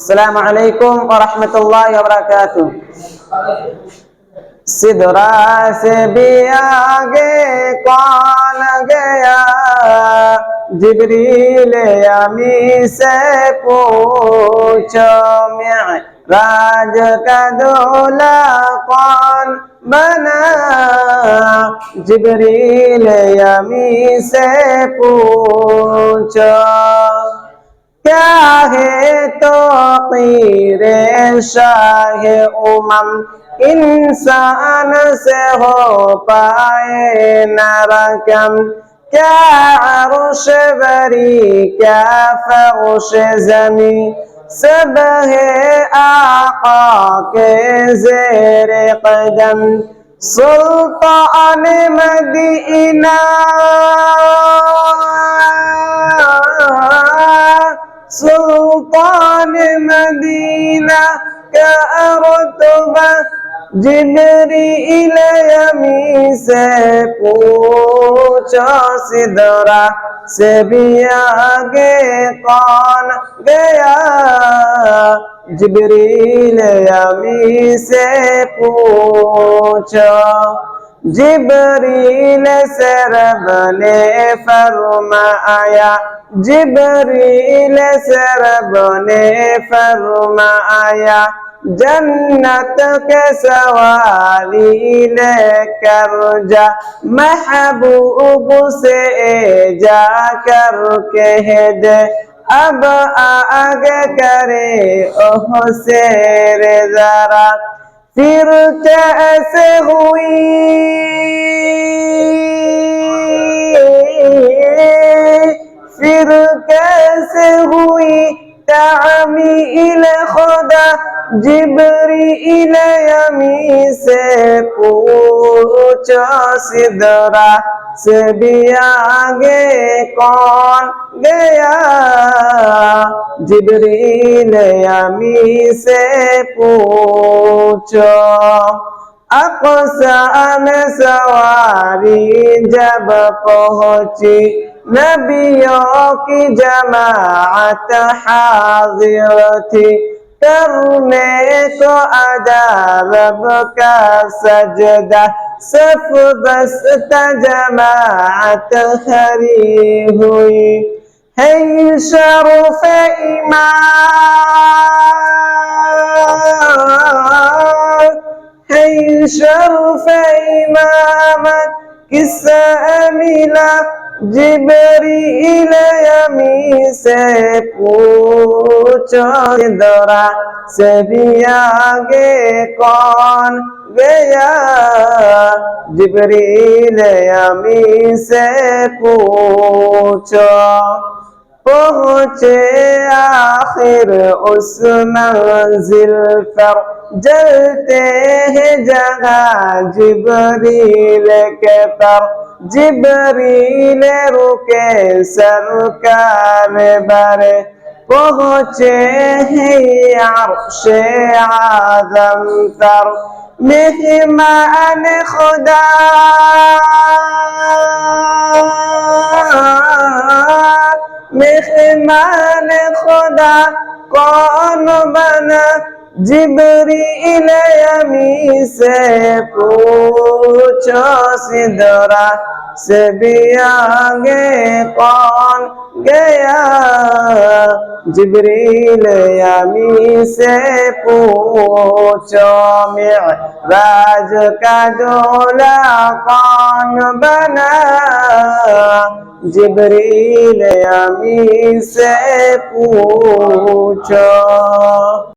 السلام عليكم ورحمة الله وبركاته सिदरा से भी आगे कौन गया जिबरील अमी से पूछो मैं राज का दूल्हा कौन बना जिबरील अमी से पूछो کیا ہے تو تیر شاہ امم انسان سے ہو پائے نہ رقم کیا عرش بری کیا فرش زمین سب ہے آقا کے زیر قدم سلطان مدینہ المدينة كأرتبة جبريل يميسے پوچھا سدرا سے بھی آگے کون گیا جبریل یمی سے پوچھا جبریل سرب نے فرمایا جبریل سرب نے فرمایا، جنت کے سوالی لے کر جا، محبوب سے جا کر کہہ دے۔ اب آگ کرے، اوہ سے ذرا پھر کیسے ہوئی؟ تعميل خدا جبريل يميس پوچھا صدرا سے بھی آگے کون گیا جبریل یمی سے پوچھو اقسان سواری جب پہنچی نبيك جماعة حاضرتي ترمي تھی کرنے سجدة ادا رب خريهي. هي شرف امام هي شرف إمامك كسامي لا জিবরিল আমি সে পুছো দরা সে ভি আগে কন গয়া জিবরিল আমি সে পুছো پہنچے آخر اس منزل پر جلتے ہیں جگہ جبریل کے پر জিবরিলে রুকে সরকার বারে পৌঁছে আরশে আদম তার মেহমান খুদা। মেহমান খুদা কোন বানা جبريل يمي سے پوچھو سدرا سے بھی آگے کون گیا جبریل یمی سے پوچھو معراج کا دولا کون بنا جبریل یمی سے پوچھو